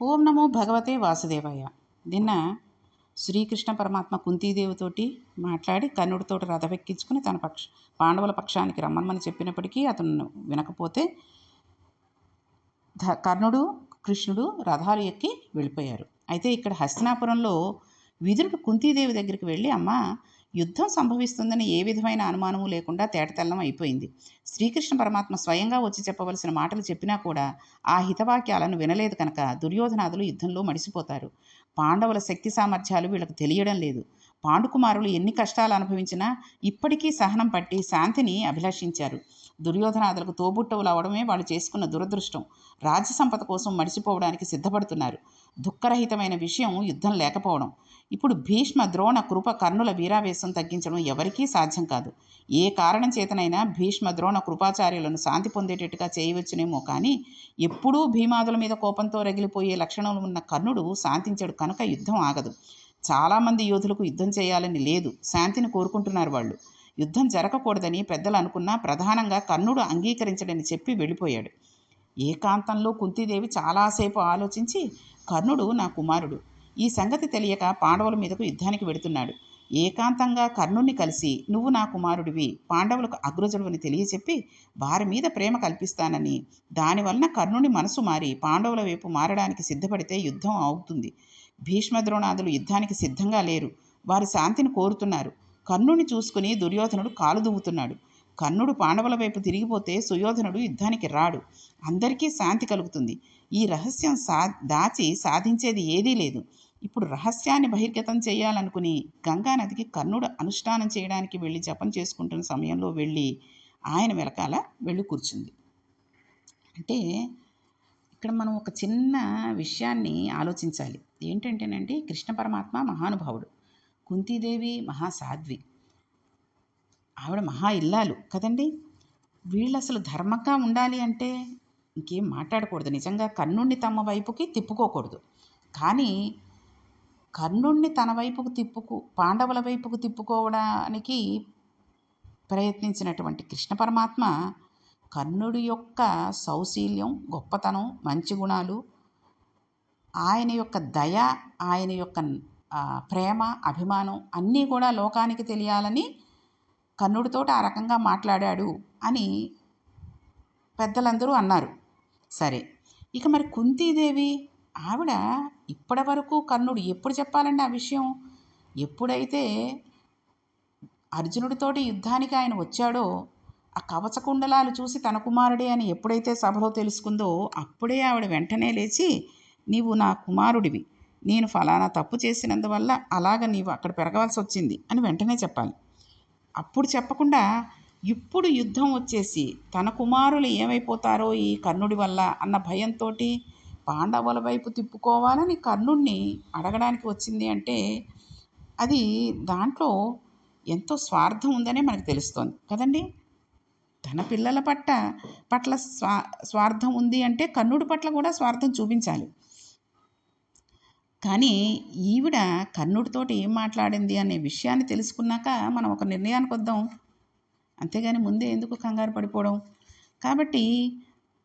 ఓం నమో భగవతే వాసుదేవయ్య. నిన్న శ్రీకృష్ణ పరమాత్మ కుంతీదేవితోటి మాట్లాడి కర్ణుడితో రథవెక్కించుకుని తన పక్ష పాండవుల పక్షానికి రమ్మనమని చెప్పినప్పటికీ అతను వినకపోతే ధ కర్ణుడు కృష్ణుడు రథాలు ఎక్కి వెళ్ళిపోయారు. అయితే ఇక్కడ హస్తినాపురంలో విదురుడు కుంతీదేవి దగ్గరికి వెళ్ళి అమ్మ యుద్ధం సంభవిస్తుందని ఏ విధమైన అనుమానము లేకుండా తేటతెల్లం అయిపోయింది. శ్రీకృష్ణ పరమాత్మ స్వయంగా వచ్చి చెప్పవలసిన మాటలు చెప్పినా కూడా ఆ హితవాక్యాలను వినలేదు కనుక దుర్యోధనాదులు యుద్ధంలో మడిసిపోతారు. పాండవుల శక్తి సామర్థ్యాలు వీళ్ళకు తెలియడం లేదు. పాండుకుమారులు ఎన్ని కష్టాలు అనుభవించినా ఇప్పటికీ సహనం పట్టి శాంతిని అభిలషించారు. దుర్యోధనాదులకు తోబుట్టవులు అవడమే వాళ్ళు చేసుకున్న దురదృష్టం. రాజ్య సంపద కోసం మడిసిపోవడానికి సిద్ధపడుతున్నారు. దుఃఖరహితమైన విషయం యుద్ధం లేకపోవడం. ఇప్పుడు భీష్మ ద్రోణ కృప కర్ణుల వీరావేశం తగ్గించడం ఎవరికీ సాధ్యం కాదు. ఏ కారణం చేతనైనా భీష్మ ద్రోణ కృపాచార్యులను శాంతి పొందేటట్టుగా చేయవచ్చునేమో కానీ ఎప్పుడూ భీమాదుల మీద కోపంతో రగిలిపోయే లక్షణాలు ఉన్న కర్ణుడు శాంతించడు కనుక యుద్ధం ఆగదు. చాలామంది యోధులకు యుద్ధం చేయాలని లేదు శాంతిని కోరుకుంటున్నారు వాళ్ళు. యుద్ధం జరగకూడదని పెద్దలు అనుకున్నా ప్రధానంగా కర్ణుడు అంగీకరించడని చెప్పి వెళ్ళిపోయాడు. ఏకాంతంలో కుంతీదేవి చాలాసేపు ఆలోచించి కర్ణుడు నా కుమారుడు. ఈ సంగతి తెలియక పాండవుల మీదకు యుద్ధానికి వెడుతున్నాడు. ఏకాంతంగా కర్ణుణ్ణి కలిసి నువ్వు నా కుమారుడివి పాండవులకు అగ్రజుడువని తెలియచెప్పి వారి మీద ప్రేమ కల్పిస్తానని. దానివలన కర్ణుని మనసు మారి పాండవుల వైపు మారడానికి సిద్ధపడితే యుద్ధం అవుతుంది. భీష్మద్రోణాదులు యుద్ధానికి సిద్ధంగా లేరు. వారు శాంతిని కోరుతున్నారు. కర్ణుని చూసుకుని దుర్యోధనుడు కాలు దువ్వుతున్నాడు. కర్ణుడు పాండవుల వైపు తిరిగిపోతే సుయోధనుడు యుద్ధానికి రాడు. అందరికీ శాంతి కలుగుతుంది. ఈ రహస్యం సా దాచి సాధించేది ఏదీ లేదు. ఇప్పుడు రహస్యాన్ని బహిర్గతం చేయాలనుకుని గంగానదికి కర్ణుడు అనుష్ఠానం చేయడానికి వెళ్ళి జపం చేసుకుంటున్న సమయంలో వెళ్ళి ఆయన వెనకాల వెళ్ళి కూర్చుంది. అంటే ఇక్కడ మనం ఒక చిన్న విషయాన్ని ఆలోచించాలి. ఏంటంటేనండి కృష్ణ పరమాత్మ మహానుభావుడు. కుంతీదేవి మహాసాధ్వి. ఆవిడ మహా ఇల్లాలు కదండి. వీళ్ళు అసలు ధర్మంగా ఉండాలి అంటే ఇంకేం మాట్లాడకూడదు. నిజంగా కర్ణుణ్ణి తమ వైపుకి తిప్పుకోకూడదు. కానీ కర్ణుణ్ణి తన వైపుకు తిప్పుకు పాండవుల వైపుకు తిప్పుకోవడానికి ప్రయత్నించినటువంటి కృష్ణ పరమాత్మ కర్ణుడి యొక్క సౌశీల్యం గొప్పతనం మంచి గుణాలు ఆయన యొక్క దయ ఆయన యొక్క ప్రేమ అభిమానం అన్నీ కూడా లోకానికి తెలియాలని కన్నుడితోటి ఆ రకంగా మాట్లాడాడు అని పెద్దలందరూ అన్నారు. సరే ఇక మరి కుంతీదేవి ఆవిడ ఇప్పటి వరకు కర్ణుడు ఎప్పుడు చెప్పాలండి ఆ విషయం? ఎప్పుడైతే అర్జునుడితోటి యుద్ధానికి ఆయన వచ్చాడో ఆ కవచకుండలాలు చూసి తన కుమారుడే అని ఎప్పుడైతే సభలో తెలుసుకుందో అప్పుడే ఆవిడ వెంటనే లేచి నీవు నా కుమారుడివి. నేను ఫలానా తప్పు చేసినందువల్ల అలాగ నీవు అక్కడ పెరగవలసి వచ్చింది అని వెంటనే చెప్పాలి. అప్పుడు చెప్పకుండా ఇప్పుడు యుద్ధం వచ్చేసి తన కుమారులు ఏమైపోతారో ఈ కర్ణుడి వల్ల అన్న భయంతో పాండవుల వైపు తిప్పుకోవాలని కర్ణుడిని అడగడానికి వచ్చింది అంటే అది దాంట్లో ఎంతో స్వార్థం ఉందనే మనకు తెలుస్తోంది. కదండి? తన పిల్లల పట్ల పట్ల స్వా స్వార్థం ఉంది అంటే కర్ణుడి పట్ల కూడా స్వార్థం చూపించాలి. కానీ ఈవిడ కర్ణుడితోటి ఏం మాట్లాడింది అనే విషయాన్ని తెలుసుకున్నాక మనం ఒక నిర్ణయానికి వద్దాం. అంతేగాని ముందే ఎందుకు కంగారు పడిపోవడం? కాబట్టి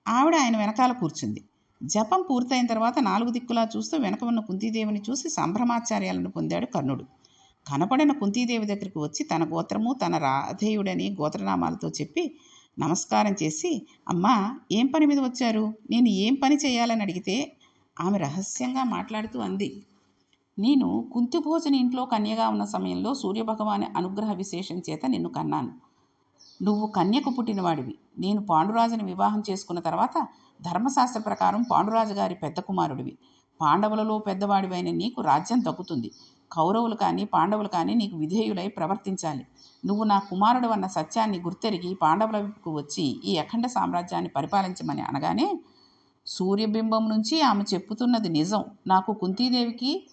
ఆవిడ ఆయన వెనకాల కూర్చుంది. జపం పూర్తయిన తర్వాత నాలుగు దిక్కులా చూస్తూ వెనక ఉన్న కుంతీదేవిని చూసి సంభ్రమాచార్యాలను పొందాడు కర్ణుడు. కనపడిన కుంతీదేవి దగ్గరికి వచ్చి తన గోత్రము తన రాధేయుడని గోత్రనామాలతో చెప్పి నమస్కారం చేసి అమ్మా ఏం పని మీద వచ్చారు? నేను ఏం పని చేయాలని అడిగితే ఆమె రహస్యంగా మాట్లాడుతూ అంది నేను కుంతిభోజని ఇంట్లో కన్యగా ఉన్న సమయంలో సూర్యభగవాని అనుగ్రహ విశేషం చేత నిన్ను కన్నాను. నువ్వు కన్యకు పుట్టినవాడివి. నేను పాండురాజుని వివాహం చేసుకున్న తర్వాత ధర్మశాస్త్ర ప్రకారం పాండురాజు గారి పెద్ద కుమారుడివి. పాండవులలో పెద్దవాడివైన నీకు రాజ్యం దక్కుతుంది. కౌరవులు కానీ పాండవులు కానీ నీకు విధేయులై ప్రవర్తించాలి. నువ్వు నా కుమారుడు అన్న సత్యాన్ని గుర్తెరిగి పాండవులకు వచ్చి ఈ అఖండ సామ్రాజ్యాన్ని పరిపాలించమని అనగానే సూర్యబింబం నుంచి ఆమె చెప్పుతున్నది నిజం. నాకు కుంతీదేవికి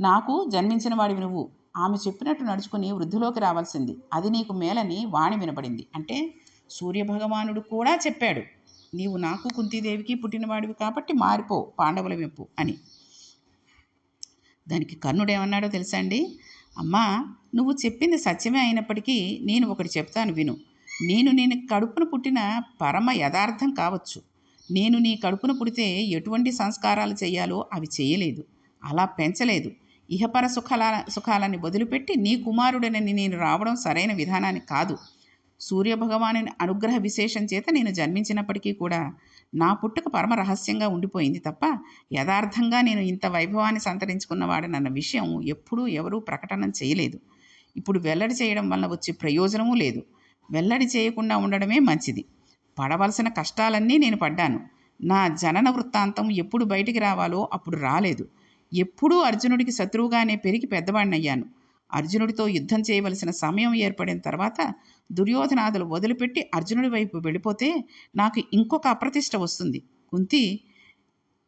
నాకు జన్మించిన వాడివి నువ్వు. ఆమె చెప్పినట్టు నడుచుకుని వృద్ధిలోకి రావాల్సింది. అది నీకు మేలని వాణి వినపడింది అంటే సూర్యభగవానుడు కూడా చెప్పాడు నీవు నాకు కుంతీదేవికి పుట్టినవాడివి కాబట్టి మారిపో పాండవుల వెంపు అని. దానికి కర్ణుడు ఏమన్నాడో తెలుసా అండి? అమ్మా నువ్వు చెప్పింది సత్యమే అయినప్పటికీ నేను ఒకటి చెప్తాను విను. నేను నేను కడుపున పుట్టిన పరమ యథార్థం కావచ్చు. నేను నీ కడుపున పుడితే ఎటువంటి సంస్కారాలు చేయాలో అవి చేయలేదు. అలా పెంచలేదు. ఇహపర సుఖాల సుఖాలని వదిలిపెట్టి నీ కుమారుడనని నేను రావడం సరైన విధానాన్ని కాదు. సూర్యభగవాను అనుగ్రహ విశేషం చేత నేను జన్మించినప్పటికీ కూడా నా పుట్టుక పరమ రహస్యంగా ఉండిపోయింది తప్ప యథార్థంగా నేను ఇంత వైభవాన్ని సంతరించుకున్నవాడనన్న విషయం ఎప్పుడూ ఎవరూ ప్రకటన చేయలేదు. ఇప్పుడు వెల్లడి చేయడం వల్ల వచ్చే ప్రయోజనమూ లేదు. వెల్లడి చేయకుండా ఉండడమే మంచిది. పడవలసిన కష్టాలన్నీ నేను పడ్డాను. నా జనన వృత్తాంతం ఎప్పుడు బయటికి రావాలో అప్పుడు రాలేదు. ఎప్పుడూ అర్జునుడికి శత్రువుగానే పెరిగి పెద్దవాడినయ్యాను అర్జునుడితో యుద్ధం చేయవలసిన సమయం ఏర్పడిన తర్వాత దుర్యోధనాదులు వదిలిపెట్టి అర్జునుడి వైపు వెళ్ళిపోతే నాకు ఇంకొక అప్రతిష్ట వస్తుంది. కుంతి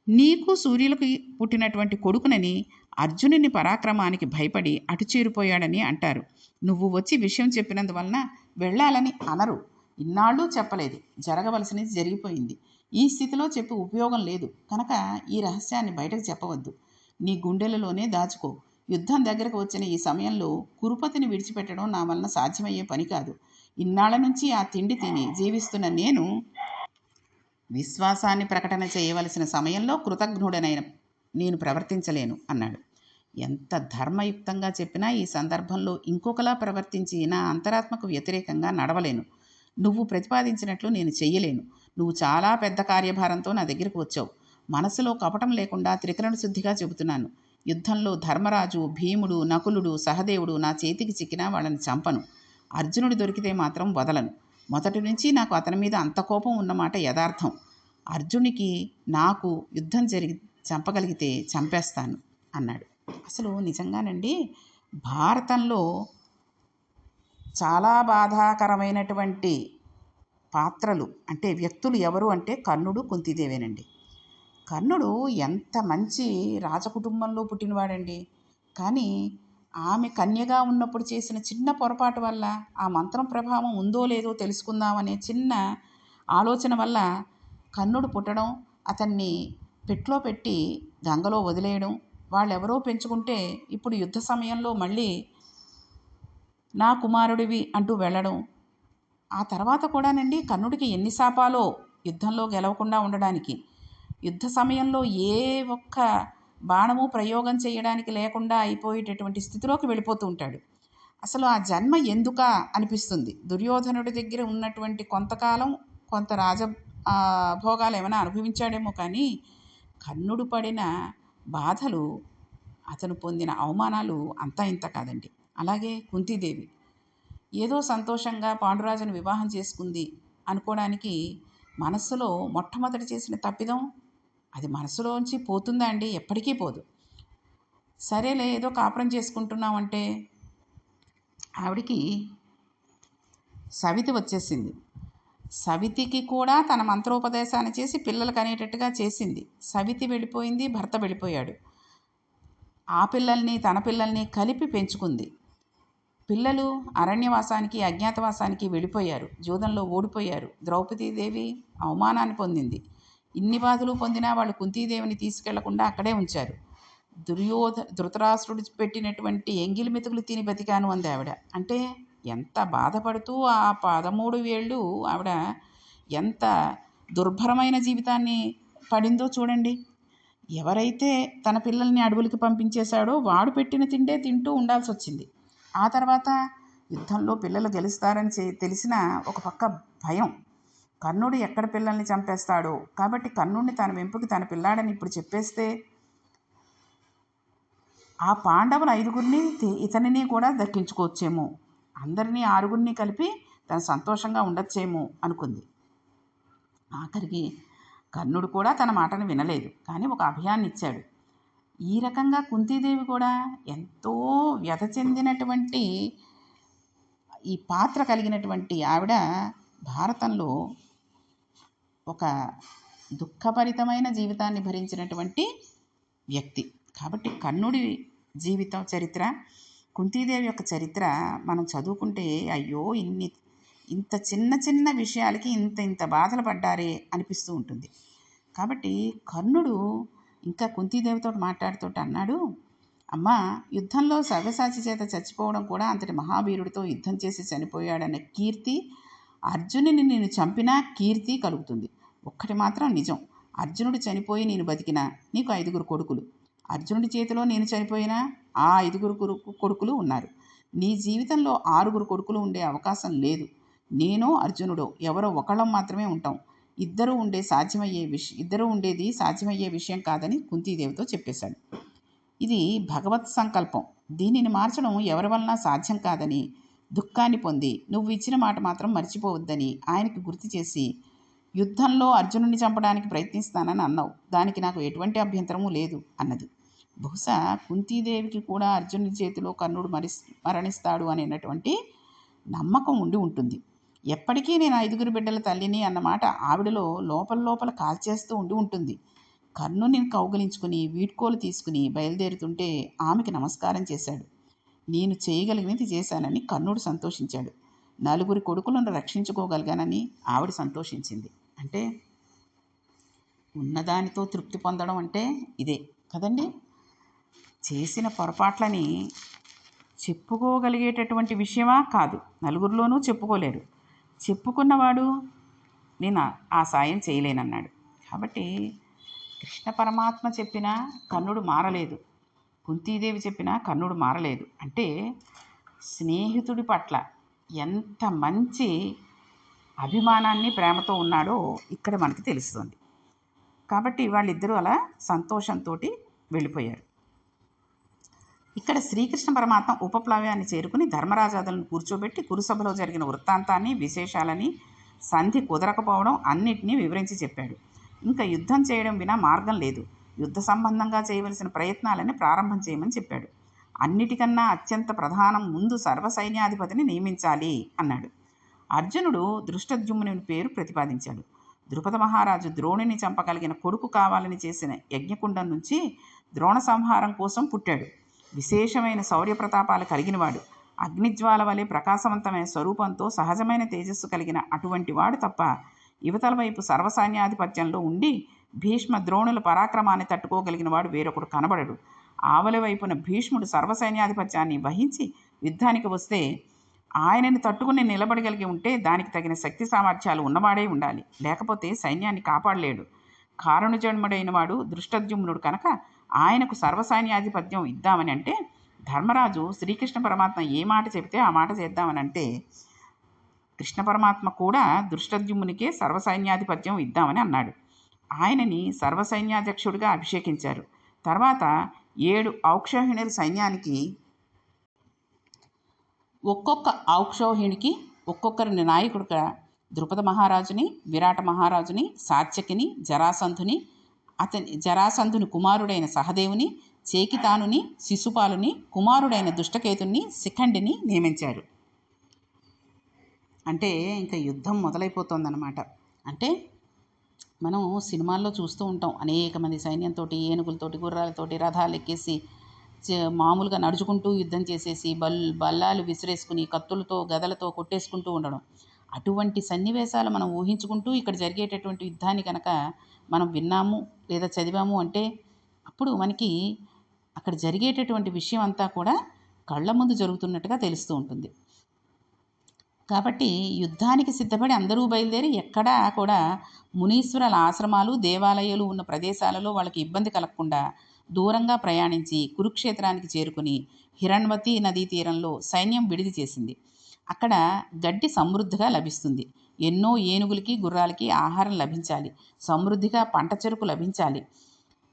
నీకు సూర్యులకు పుట్టినటువంటి కొడుకునని అర్జునుని పరాక్రమానికి భయపడి అటు చేరిపోయాడని అంటారు. నువ్వు వచ్చి విషయం చెప్పినందువలన వెళ్ళాలని అనరు. ఇన్నాళ్ళు చెప్పలేదు. జరగవలసినది జరిగిపోయింది. ఈ స్థితిలో చెప్పి ఉపయోగం లేదు. కనుక ఈ రహస్యాన్ని బయటకు చెప్పవద్దు. నీ గుండెలలోనే దాచుకో. యుద్ధం దగ్గరకు వచ్చిన ఈ సమయంలో కురుపతిని విడిచిపెట్టడం నా వలన సాధ్యమయ్యే పని కాదు. ఇన్నాళ్ళ నుంచి ఆ తిండి తిని జీవిస్తున్న నేను విశ్వాసాన్ని ప్రకటన చేయవలసిన సమయంలో కృతజ్ఞుడనైన నేను ప్రవర్తించలేను అన్నాడు. ఎంత ధర్మయుక్తంగా చెప్పినా ఈ సందర్భంలో ఇంకొకలా ప్రవర్తించి నా అంతరాత్మకు వ్యతిరేకంగా నడవలేను. నువ్వు ప్రతిపాదించినట్లు నేను చెయ్యలేను. నువ్వు చాలా పెద్ద కార్యభారంతో నా దగ్గరకు వచ్చావు. మనసులో కపటం లేకుండా త్రికరణ శుద్ధిగా చెబుతున్నాను. యుద్ధంలో ధర్మరాజు భీముడు నకులుడు సహదేవుడు నా చేతికి చిక్కినా వాళ్ళని చంపను. అర్జునుడు దొరికితే మాత్రం వదలను. మొదటి నుంచి నాకు అతని మీద అంత కోపం ఉన్నమాట యథార్థం. అర్జునికి నాకు యుద్ధం జరిగి చంపగలిగితే చంపేస్తాను అన్నాడు. అసలు నిజంగానండి? భారతంలో చాలా బాధాకరమైనటువంటి పాత్రలు. అంటే వ్యక్తులు ఎవరు అంటే కర్ణుడు కుంతిదేవేనండి. కర్ణుడు ఎంత మంచి రాజకుటుంబంలో పుట్టినవాడండి. కానీ ఆమె కన్యగా ఉన్నప్పుడు చేసిన చిన్న పొరపాటు వల్ల ఆ మంత్రం ప్రభావం ఉందో లేదో తెలుసుకుందామనే చిన్న ఆలోచన వల్ల కర్ణుడు పుట్టడం అతన్ని పెట్లో పెట్టి గంగలో వదిలేయడం వాళ్ళెవరో పెంచుకుంటే ఇప్పుడు యుద్ధ సమయంలో మళ్ళీ నా కుమారుడివి అంటూ వెళ్ళడం. ఆ తర్వాత కూడానండి కర్ణుడికి ఎన్ని శాపాలో యుద్ధంలో గెలవకుండా ఉండడానికి. యుద్ధ సమయంలో ఏ ఒక్క బాణము ప్రయోగం చేయడానికి లేకుండా అయిపోయేటటువంటి స్థితిలోకి వెళ్ళిపోతూ ఉంటాడు. అసలు ఆ జన్మ ఎందుకా అనిపిస్తుంది? దుర్యోధనుడి దగ్గర ఉన్నటువంటి కొంతకాలం కొంత రాజ భోగాలు ఏమైనా అనుభవించాడేమో కానీ కర్ణుడు పడిన బాధలు అతను పొందిన అవమానాలు అంతా ఇంత కాదండి. అలాగే కుంతీదేవి. ఏదో సంతోషంగా పాండురాజును వివాహం చేసుకుంది అనుకోవడానికి మనస్సులో మొట్టమొదటి చేసిన తప్పిదం? అది మనసులోంచి పోతుందా అండి? ఎప్పటికీ పోదు. సరేలే ఏదో కాపురం చేసుకుంటున్నామంటే ఆవిడికి సవితి వచ్చేసింది. సవితికి కూడా తన మంత్రోపదేశాన్ని చేసి పిల్లలకు అనేటట్టుగా చేసింది. సవితి వెళ్ళిపోయింది భర్త వెళ్ళిపోయాడు. ఆ పిల్లల్ని తన పిల్లల్ని కలిపి పెంచుకుంది. పిల్లలు అరణ్యవాసానికి అజ్ఞాతవాసానికి వెళ్ళిపోయారు. జూదంలో ఓడిపోయారు. ద్రౌపదీదేవి అవమానాన్ని పొందింది. ఇన్ని బాధలు పొందినా వాళ్ళు కుంతీదేవిని తీసుకెళ్ళకుండా అక్కడే ఉంచారు. దుర్యోధ ధృతరాష్ట్రుడు పెట్టినటువంటి ఎంగిలి మెతుకులు తిని బతికాను అంది ఆవిడ. అంటే ఎంత బాధపడుతూ ఆ పదమూడు ఏళ్ళు ఆవిడ ఎంత దుర్భరమైన జీవితాన్ని పడిందో చూడండి. ఎవరైతే తన పిల్లల్ని అడవులకి పంపించేశాడో వాడు పెట్టిన తిండే తింటూ ఉండాల్సి వచ్చింది ఆ తర్వాత యుద్ధంలో పిల్లలు గెలుస్తారని చే- తెలిసిన ఒక పక్క భయం. కర్ణుడు ఎక్కడ పిల్లల్ని చంపేస్తాడో? కాబట్టి కర్ణుడిని తన వెంపుకి తన పిల్లాడని ఇప్పుడు చెప్పేస్తే ఆ పాండవుల ఐదుగురిని ఇతనిని కూడా దక్కించుకోవచ్చేమో. అందరినీ ఆరుగురిని కలిపి తను సంతోషంగా ఉండొచ్చేమో అనుకుంది. ఆఖరికి కర్ణుడు కూడా తన మాటను వినలేదు. కానీ ఒక అభయాన్ని ఇచ్చాడు ఈ రకంగా కుంతీదేవి కూడా ఎంతో వ్యధ చెందినటువంటి ఈ పాత్ర కలిగినటువంటి ఆవిడ భారతంలో ఒక దుఃఖభరితమైన జీవితాన్ని భరించినటువంటి వ్యక్తి. కాబట్టి కర్ణుడి జీవితం చరిత్ర కుంతీదేవి యొక్క చరిత్ర మనం చదువుకుంటే అయ్యో ఇన్ని ఇంత చిన్న చిన్న విషయాలకి ఇంత ఇంత బాధలు పడ్డారే అనిపిస్తూ ఉంటుంది. కాబట్టి కర్ణుడు ఇంకా కుంతీదేవితో మాట్లాడుతూ అన్నాడు అమ్మా యుద్ధంలో సవ్యసాచి చేత చచ్చిపోవడం కూడా అంతటి మహావీరుడితో యుద్ధం చేసి చనిపోయాడనే కీర్తి అర్జునుని నేను చంపినా కీర్తి కలుగుతుంది. ఒక్కటి మాత్రం నిజం. అర్జునుడు చనిపోయి నేను బతికినా నీకు ఐదుగురు కొడుకులు. అర్జునుడి చేతిలో నేను చనిపోయినా ఆ ఐదుగురు కొడుకులు ఉన్నారు. నీ జీవితంలో ఆరుగురు కొడుకులు ఉండే అవకాశం లేదు. నేను అర్జునుడు ఎవరో ఒకళ్ళం మాత్రమే ఉంటాం. ఇద్దరు ఉండే సాధ్యమయ్యే విషయం ఇద్దరు ఉండేది సాధ్యమయ్యే విషయం కాదని కుంతీదేవితో చెప్పేశాడు. ఇది భగవత్ సంకల్పం. దీనిని మార్చడం ఎవరి వలన సాధ్యం కాదని దుఃఖాన్ని పొంది నువ్వు ఇచ్చిన మాట మాత్రం మర్చిపోవద్దని ఆయనకి గుర్తు చేసి యుద్ధంలో అర్జునుడిని చంపడానికి ప్రయత్నిస్తానని అన్నావు. దానికి నాకు ఎటువంటి అభ్యంతరము లేదు అన్నది. బహుశా కుంతీదేవికి కూడా అర్జునుడి చేతిలో కర్ణుడు మరి మరణిస్తాడు అనేటటువంటి నమ్మకం ఉండి ఉంటుంది. ఎప్పటికీ నేను ఐదుగురు బిడ్డల తల్లిని అన్నమాట ఆవిడలో లోపల లోపల కాల్చేస్తూ ఉండి ఉంటుంది. కర్ణుని కౌగలించుకుని వీడ్కోలు తీసుకుని బయలుదేరుతుంటే ఆమెకి నమస్కారం చేశాడు. నేను చేయగలిగినది చేశానని కర్ణుడు సంతోషించాడు. నలుగురి కొడుకులను రక్షించుకోగలిగానని ఆవిడ సంతోషించింది. అంటే ఉన్నదానితో తృప్తి పొందడం అంటే ఇదే కదండి? చేసిన పొరపాట్లని చెప్పుకోగలిగేటటువంటి విషయమా కాదు. నలుగురిలోనూ చెప్పుకోలేరు. చెప్పుకున్నవాడు నేను ఆ- సాయం చేయలేనన్నాడు. కాబట్టి కృష్ణ పరమాత్మ చెప్పినా కర్ణుడు మారలేదు. కుంతీదేవి చెప్పినా కర్ణుడు మారలేదు. అంటే స్నేహితుడి పట్ల ఎంత మంచి అభిమానాన్ని ప్రేమతో ఉన్నాడో ఇక్కడ మనకి తెలుస్తుంది. కాబట్టి వాళ్ళిద్దరూ అలా సంతోషంతో వెళ్ళిపోయారు. ఇక్కడ శ్రీకృష్ణ పరమాత్మ ఉపప్లవ్యాన్ని చేరుకుని ధర్మరాజాదులను కూర్చోబెట్టి కురుసభలో జరిగిన వృత్తాంతాన్ని విశేషాలని సంధి కుదరకపోవడం అన్నిటినీ వివరించి చెప్పాడు. ఇంకా యుద్ధం చేయడం వినా మార్గం లేదు. యుద్ధ సంబంధంగా చేయవలసిన ప్రయత్నాలని ప్రారంభం చేయమని చెప్పాడు. అన్నిటికన్నా అత్యంత ప్రధానం ముందు సర్వసైన్యాధిపతిని నియమించాలి అన్నాడు. అర్జునుడు దృష్టద్యుమ్నుని పేరు ప్రతిపాదించాడు. ద్రుపద మహారాజు ద్రోణుని చంపగలిగిన కొడుకు కావాలని చేసిన యజ్ఞకుండం నుంచి ద్రోణ సంహారం కోసం పుట్టాడు. విశేషమైన శౌర్య ప్రతాపాలు కలిగినవాడు. అగ్నిజ్వాల వలె ప్రకాశవంతమైన స్వరూపంతో సహజమైన తేజస్సు కలిగిన అటువంటి వాడు తప్ప యువతల వైపు సర్వసైన్యాధిపత్యంలో ఉండి భీష్మ ద్రోణుల పరాక్రమాన్ని తట్టుకోగలిగిన వాడు వేరొకడు కనబడడు. ఆవలి వైపున భీష్ముడు సర్వసైన్యాధిపత్యాన్ని వహించి యుద్ధానికి వస్తే ఆయనని తట్టుకుని నిలబడగలిగి ఉంటే దానికి తగిన శక్తి సామర్థ్యాలు ఉన్నవాడే ఉండాలి. లేకపోతే సైన్యాన్ని కాపాడలేడు. కారణజన్ముడైన వాడు దృష్టద్యుమ్నుడు కనుక ఆయనకు సర్వసైన్యాధిపత్యం ఇద్దామని అంటే ధర్మరాజు శ్రీకృష్ణ పరమాత్మ ఏ మాట చెబితే ఆ మాట చేద్దామని అంటే కృష్ణ పరమాత్మ కూడా దృష్టద్యుమ్నునికే సర్వసైన్యాధిపత్యం ఇద్దామని అన్నాడు. ఆయనని సర్వసైన్యాధ్యక్షుడిగా అభిషేకించారు. తర్వాత ఏడు ఔక్షోహిణుల సైన్యానికి ఒక్కొక్క ఔక్షోహిణికి ఒక్కొక్కరిని నాయకుడిగా ద్రుపద మహారాజుని విరాట మహారాజుని సాత్యకిని జరాసంధుని అతని జరాసంధుని కుమారుడైన సహదేవుని చేకితానుని శిశుపాలుని కుమారుడైన దుష్టకేతుని శిఖండిని నియమించారు అంటే ఇంకా యుద్ధం మొదలైపోతుందన్నమాట. అంటే మనం సినిమాల్లో చూస్తూ ఉంటాం. అనేక మంది సైన్యంతో ఏనుగులతోటి గుర్రాలతోటి రథాలు ఎక్కేసి చే- మామూలుగా నడుచుకుంటూ యుద్ధం చేసేసి బల్ బల్లాలు విసిరేసుకుని కత్తులతో గదలతో కొట్టేసుకుంటూ ఉండడం. అటువంటి సన్నివేశాలు మనం ఊహించుకుంటూ ఇక్కడ జరిగేటటువంటి యుద్ధాన్ని కనుక మనం విన్నాము లేదా చదివాము అంటే అప్పుడు మనకి అక్కడ జరిగేటటువంటి విషయం అంతా కూడా కళ్ళ ముందు జరుగుతున్నట్టుగా తెలుస్తూ ఉంటుంది. కాబట్టి యుద్ధానికి సిద్ధపడి అందరూ బయలుదేరి ఎక్కడా కూడా మునీశ్వరుల ఆశ్రమాలు దేవాలయాలు ఉన్న ప్రదేశాలలో వాళ్ళకి ఇబ్బంది కలగకుండా దూరంగా ప్రయాణించి కురుక్షేత్రానికి చేరుకుని హిరణ్వతి నదీ తీరంలో సైన్యం విడిది చేసింది. అక్కడ గడ్డి సమృద్ధిగా లభిస్తుంది. ఎన్నో ఏనుగులకి గుర్రాలకి ఆహారం లభించాలి. సమృద్ధిగా పంట చెరుకు లభించాలి.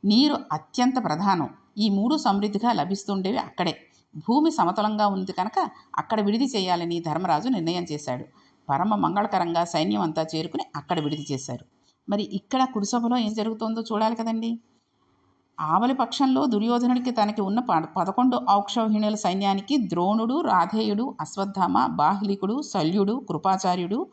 నీరు అత్యంత ప్రధానం. ఈ మూడు సమృద్ధిగా లభిస్తుండేవి అక్కడే. భూమి సమతలంగా ఉంది కనుక అక్కడ విడిది చేయాలని ధర్మరాజు నిర్ణయం చేశాడు. పరమ మంగళకరంగా సైన్యం అంతా చేరుకుని అక్కడ విడిది చేశారు. మరి ఇక్కడ కురుసభలో ఏం జరుగుతుందో చూడాలి కదండి. ఆవలి పక్షంలో దుర్యోధనుడికి తనకి ఉన్న ప పదకొండు ఔక్షౌహిణుల సైన్యానికి ద్రోణుడు రాధేయుడు అశ్వత్థామ బాహ్లికుడు శల్యుడు కృపాచార్యుడు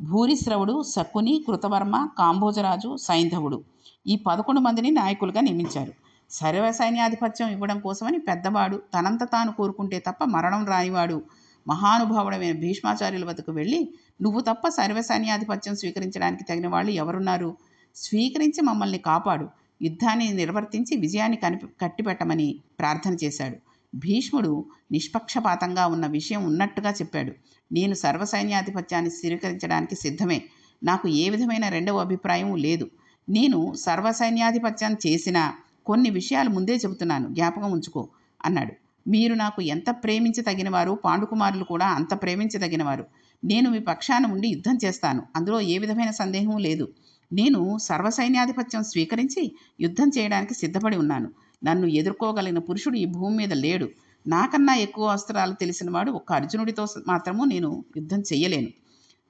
భూరిశ్రవుడు శకుని కృతవర్మ కాంభోజరాజు సైంధవుడు. ఈ పదకొండు మందిని నాయకులుగా నియమించారు. సర్వ సైన్యాధిపత్యం ఇవ్వడం కోసమని పెద్దవాడు తనంత తాను కోరుకుంటే తప్ప మరణం రానివాడు మహానుభావుడమైన భీష్మాచార్యుల వద్దకు వెళ్ళి నువ్వు తప్ప సర్వ సైన్యాధిపత్యం స్వీకరించడానికి తగిన వాళ్ళు ఎవరున్నారు? స్వీకరించి మమ్మల్ని కాపాడు. యుద్ధాన్ని నిర్వర్తించి విజయాన్ని కనిపి కట్టిపెట్టమని ప్రార్థన చేశాడు. భీష్ముడు నిష్పక్షపాతంగా ఉన్న విషయం ఉన్నట్టుగా చెప్పాడు. నేను సర్వసైన్యాధిపత్యాన్ని స్వీకరించడానికి సిద్ధమే. నాకు ఏ విధమైన రెండవ అభిప్రాయం లేదు. నేను సర్వసైన్యాధిపత్యం చేసినా కొన్ని విషయాలు ముందే చెబుతున్నాను. జ్ఞాపకం ఉంచుకో అన్నాడు. మీరు నాకు ఎంత ప్రేమించదగినవారు పాండుకుమారులు కూడా అంత ప్రేమించదగినవారు నేను మీ పక్షాన ఉండి యుద్ధం చేస్తాను. అందులో ఏ విధమైన సందేహం లేదు. నేను సర్వసైన్యాధిపత్యం స్వీకరించి యుద్ధం చేయడానికి సిద్ధపడి ఉన్నాను. నన్ను ఎదుర్కోగలిగిన పురుషుడు ఈ భూమి మీద లేడు. నాకన్నా ఎక్కువ అస్త్రాలు తెలిసినవాడు ఒక్క అర్జునుడితో మాత్రము నేను యుద్ధం చెయ్యలేను.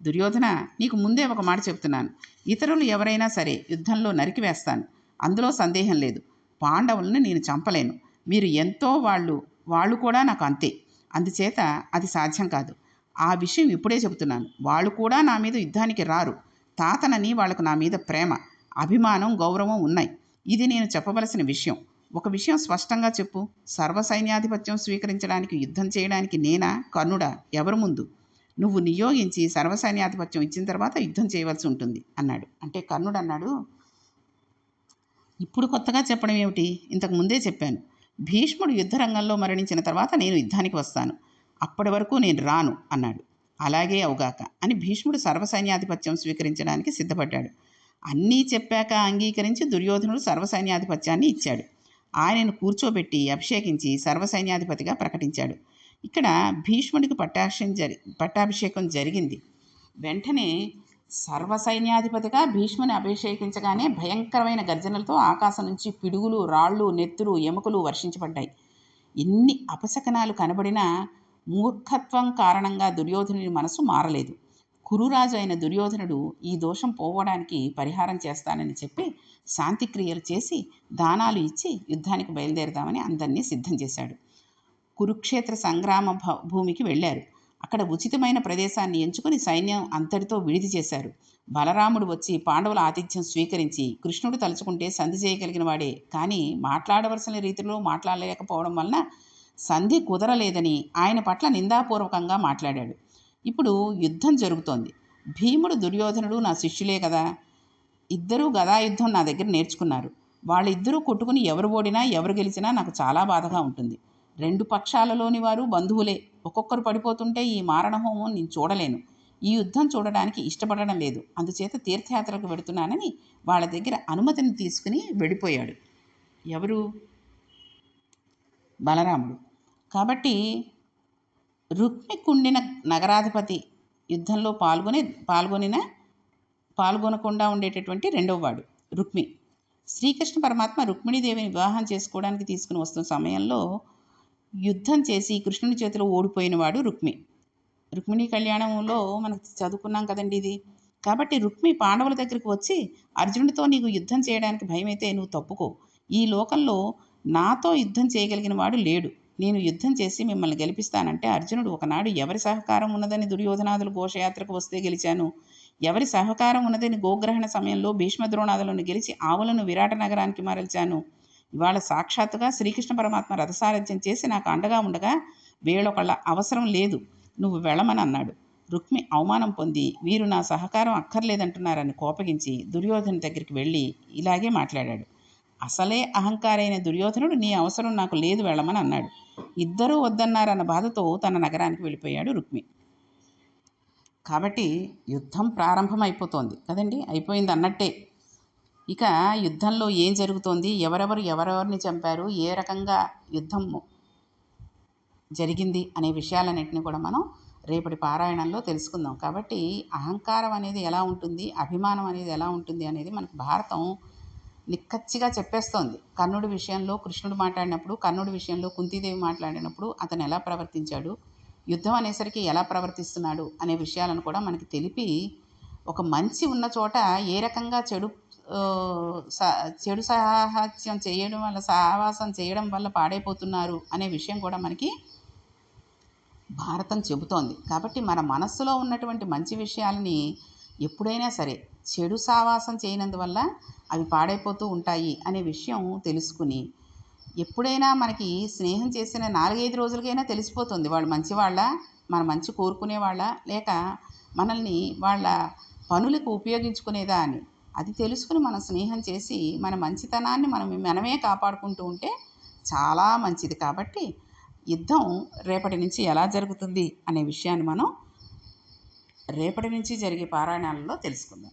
దుర్యోధన నీకు ముందే ఒక మాట చెప్తున్నాను. ఇతరులు ఎవరైనా సరే యుద్ధంలో నరికివేస్తాను అందులో సందేహం లేదు. పాండవులను నేను చంపలేను. మీరు ఎంతో వాళ్ళు వాళ్ళు కూడా నాకు అంతే. అందుచేత అది సాధ్యం కాదు. ఆ విషయం ఇప్పుడే చెబుతున్నాను. వాళ్ళు కూడా నా మీద యుద్ధానికి రారు. తాతనని వాళ్ళకు నా మీద ప్రేమ అభిమానం గౌరవం ఉన్నాయి. ఇది నేను చెప్పవలసిన విషయం. ఒక విషయం స్పష్టంగా చెప్పు. సర్వసైన్యాధిపత్యం స్వీకరించడానికి యుద్ధం చేయడానికి నేనా కర్ణుడా ఎవరు ముందు? నువ్వు నియోగించి సర్వసైన్యాధిపత్యం ఇచ్చిన తర్వాత యుద్ధం చేయవలసి ఉంటుంది అన్నాడు. అంటే కర్ణుడు అన్నాడు ఇప్పుడు కొత్తగా చెప్పడం ఏమిటి? ఇంతకు ముందే చెప్పాను. భీష్ముడు యుద్ధరంగంలో మరణించిన తర్వాత నేను యుద్ధానికి వస్తాను. అప్పటి వరకు నేను రాను అన్నాడు. అలాగే అవుగాక అని భీష్ముడు సర్వసైన్యాధిపత్యం స్వీకరించడానికి సిద్ధపడ్డాడు. అన్నీ చెప్పాక అంగీకరించి దుర్యోధనుడు సర్వసైన్యాధిపత్యాన్ని ఇచ్చాడు. ఆయనను కూర్చోబెట్టి అభిషేకించి సర్వసైన్యాధిపతిగా ప్రకటించాడు. ఇక్కడ భీష్ముడికి పట్టాభిషేకం జరి పట్టాభిషేకం జరిగింది. వెంటనే సర్వసైన్యాధిపతిగా భీష్ముని అభిషేకించగానే భయంకరమైన గర్జనలతో ఆకాశం నుంచి పిడుగులు రాళ్ళు నెత్తులు ఎముకలు వర్షించబడ్డాయి. ఎన్ని అపశకనాలు కనబడినా మూర్ఖత్వం కారణంగా దుర్యోధనుని మనసు మారలేదు. కురురాజు అయిన దుర్యోధనుడు ఈ దోషం పోవడానికి పరిహారం చేస్తానని చెప్పి శాంతిక్రియలు చేసి దానాలు ఇచ్చి యుద్ధానికి బయలుదేరదామని అందరినీ సిద్ధం చేశాడు. కురుక్షేత్ర సంగ్రామ భూమికి వెళ్ళారు. అక్కడ ఉచితమైన ప్రదేశాన్ని ఎంచుకుని సైన్యం అంతటితో విడిది చేశారు. బలరాముడు వచ్చి పాండవుల ఆతిథ్యం స్వీకరించి కృష్ణుడు తలుచుకుంటే సంధి చేయగలిగిన వాడే. కానీ మాట్లాడవలసిన రీతిలో మాట్లాడలేకపోవడం వలన సంధి కుదరలేదని ఆయన పట్ల నిందాపూర్వకంగా మాట్లాడాడు. ఇప్పుడు యుద్ధం జరుగుతోంది. భీముడు దుర్యోధనుడు నా శిష్యులే కదా. ఇద్దరూ గదాయుద్ధం నా దగ్గర నేర్చుకున్నారు. వాళ్ళిద్దరూ కొట్టుకుని ఎవరు ఓడినా ఎవరు గెలిచినా నాకు చాలా బాధగా ఉంటుంది. రెండు పక్షాలలోని వారు బంధువులే. ఒక్కొక్కరు పడిపోతుంటే ఈ మారణహోమం నేను చూడలేను. ఈ యుద్ధం చూడడానికి ఇష్టపడడం లేదు. అందుచేత తీర్థయాత్రకు వెడుతున్నానని వాళ్ళ దగ్గర అనుమతిని తీసుకుని వెళ్ళిపోయాడు. ఎవరు? బలరాముడు. కాబట్టి రుక్మికుండిన నగరాధిపతి యుద్ధంలో పాల్గొని పాల్గొనిన పాల్గొనకుండా ఉండేటటువంటి రెండవ వాడు రుక్మి. శ్రీకృష్ణ పరమాత్మ రుక్మిణీదేవిని వివాహం చేసుకోవడానికి తీసుకుని వస్తున్న సమయంలో యుద్ధం చేసి కృష్ణుని చేతిలో ఓడిపోయినవాడు రుక్మి. రుక్మిణి కళ్యాణంలో మనకు చదువుకున్నాం కదండి ఇది. కాబట్టి రుక్మి పాండవుల దగ్గరికి వచ్చి అర్జునుడితో నీకు యుద్ధం చేయడానికి భయమైతే నువ్వు తప్పుకో. ఈ లోకంలో నాతో యుద్ధం చేయగలిగిన వాడు లేడు. నేను యుద్ధం చేసి మిమ్మల్ని గెలిపిస్తానంటే అర్జునుడు ఒకనాడు ఎవరి సహకారం ఉన్నదని దుర్యోధనాదులు ఘోషయాత్రకు వస్తే గెలిచాను. ఎవరి సహకారం ఉన్నదని గోగ్రహణ సమయంలో భీష్మద్రోణాదులను గెలిచి ఆవులను విరాట నగరానికి మరల్చాను. ఇవాళ సాక్షాత్తుగా శ్రీకృష్ణ పరమాత్మ రథసారథ్యం చేసి నాకు అండగా ఉండగా వీళ్ళొకళ్ళ అవసరం లేదు. నువ్వు వెళ్ళమని అన్నాడు. రుక్మి అవమానం పొంది వీరు నా సహకారం అక్కర్లేదంటున్నారని కోపగించి దుర్యోధన దగ్గరికి వెళ్ళి ఇలాగే మాట్లాడాడు. అసలే అహంకారైన దుర్యోధనుడు నీ అవసరం నాకు లేదు వెళ్ళమని అన్నాడు. ఇద్దరూ వద్దన్నారన్న బాధతో తన నగరానికి వెళ్ళిపోయాడు రుక్మి. కాబట్టి యుద్ధం ప్రారంభమైపోతోంది కదండి? అయిపోయింది అన్నట్టే. ఇక యుద్ధంలో ఏం జరుగుతోంది? ఎవరెవరు ఎవరెవరిని చంపారు? ఏ రకంగా యుద్ధం జరిగింది అనే విషయాలన్నింటినీ కూడా మనం రేపటి పారాయణంలో తెలుసుకుందాం. కాబట్టి అహంకారం అనేది ఎలా ఉంటుంది? అభిమానం అనేది ఎలా ఉంటుంది? అనేది మనకు భారతం నిక్కచ్చిగా చెప్పేస్తోంది. కర్ణుడి విషయంలో కృష్ణుడు మాట్లాడినప్పుడు కర్ణుడి విషయంలో కుంతీదేవి మాట్లాడినప్పుడు అతను ఎలా ప్రవర్తించాడు యుద్ధం అనేసరికి ఎలా ప్రవర్తిస్తున్నాడు అనే విషయాలను కూడా మనకి తెలిపి ఒక మంచి ఉన్న చోట ఏ రకంగా చెడు చెడు సాహస్యం చేయడం వల్ల సహవాసం చేయడం వల్ల పాడైపోతున్నారు అనే విషయం కూడా మనకి భారతం చెబుతోంది. కాబట్టి మన మనస్సులో ఉన్నటువంటి మంచి విషయాలని ఎప్పుడైనా సరే చెడు సావాసం చేయనందువల్ల అవి పాడైపోతూ ఉంటాయి అనే విషయం తెలుసుకుని ఎప్పుడైనా మనకి స్నేహం చేసిన నాలుగైదు రోజులకైనా తెలిసిపోతుంది. వాళ్ళు మంచివాళ్ళ మన మంచి కోరుకునేవాళ్ళ లేక మనల్ని వాళ్ళ పనులకు ఉపయోగించుకునేదా అని అది తెలుసుకుని మనం స్నేహం చేసి మన మంచితనాన్ని మనం మనమే కాపాడుకుంటూ ఉంటే చాలా మంచిది. కాబట్టి యుద్ధం రేపటి నుంచి ఎలా జరుగుతుంది అనే విషయాన్ని మనం రేపటి నుంచి జరిగే పారాయణాలలో తెలుసుకుందాం.